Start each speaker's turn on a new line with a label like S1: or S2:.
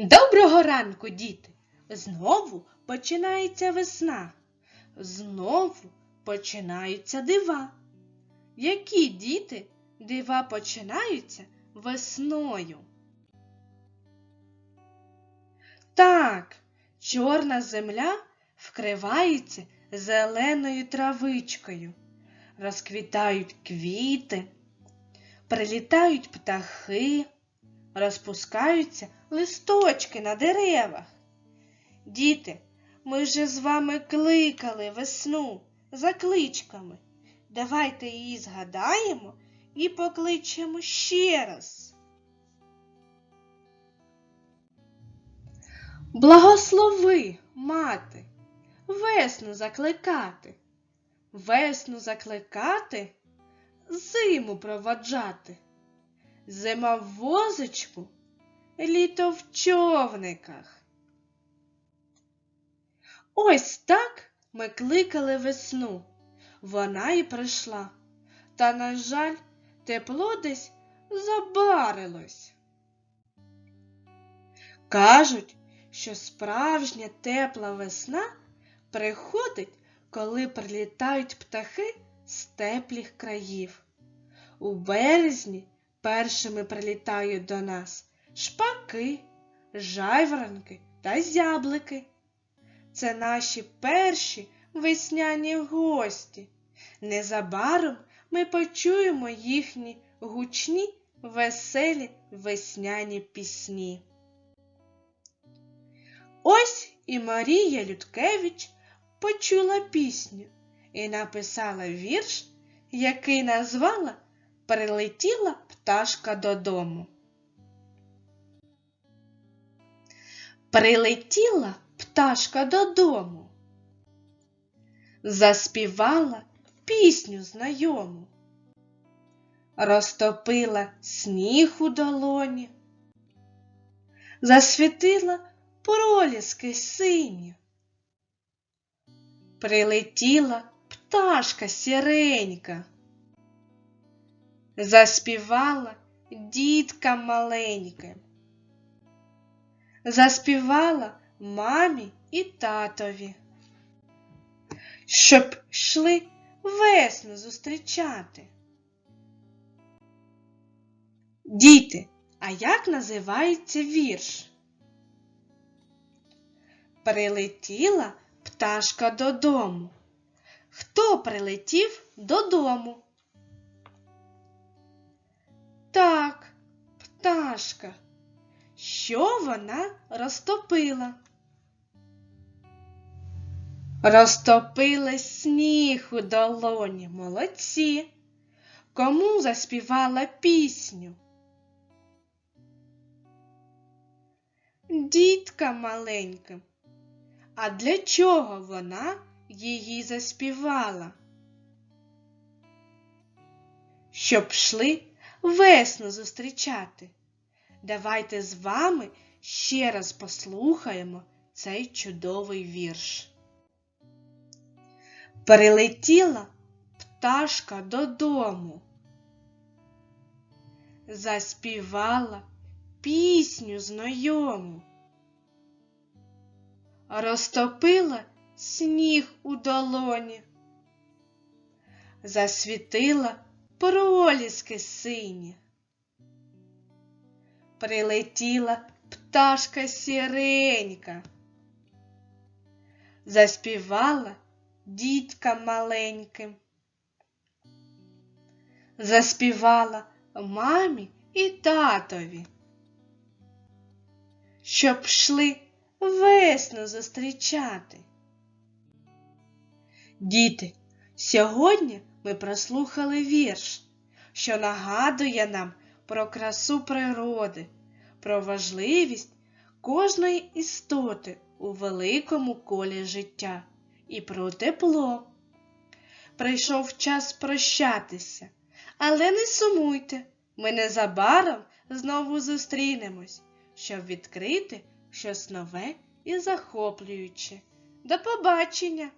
S1: Доброго ранку, діти! Знову починається весна. Знову починаються дива. Які діти дива починаються весною? Так, чорна земля вкривається зеленою травичкою, розквітають квіти, прилітають птахи, розпускаються листочки на деревах. Діти, ми вже з вами кликали весну за кличками. Давайте її згадаємо і покличемо ще раз. Благослови, мати, весну закликати, весну закликати, зиму проводжати, зима в возочку, літо в човниках. Ось так ми кликали весну, вона і прийшла, та, на жаль, тепло десь забарилось. Кажуть, що справжня тепла весна приходить, коли прилітають птахи з теплих країв. У березні першими прилітають до нас шпаки, жайворонки та зяблики. Це наші перші весняні гості. Незабаром ми почуємо їхні гучні, веселі весняні пісні. Ось і Марія Людкевич почула пісню і написала вірш, який назвала Прилетіла пташка додому. Прилетіла пташка додому, заспівала пісню знайому, розтопила сніг у долоні, засвітила проліски сині. Прилетіла пташка сіренька, заспівала дітка маленька, заспівала мамі і татові, щоб йшли весну зустрічати. Діти, а як називається вірш? Прилетіла пташка додому. Хто прилетів додому? Так, пташка. Що вона розтопила? Розтопила сніг у долоні, молодці. Кому заспівала пісню? Дітка маленька. А для чого вона її заспівала? Щоб йшли весну зустрічати. Давайте з вами ще раз послухаємо цей чудовий вірш. Прилетіла пташка додому, заспівала пісню знайому, розтопила сніг у долоні, засвітила проліски сині. Прилетіла пташка сіренька, заспівала дітка маленьким, заспівала мамі і татові, щоб йшли весну зустрічати. Діти, сьогодні ми прослухали вірш, що нагадує нам про красу природи, про важливість кожної істоти у великому колі життя і про тепло. Прийшов час прощатися, але не сумуйте, ми незабаром знову зустрінемось, щоб відкрити щось нове і захоплююче. До побачення!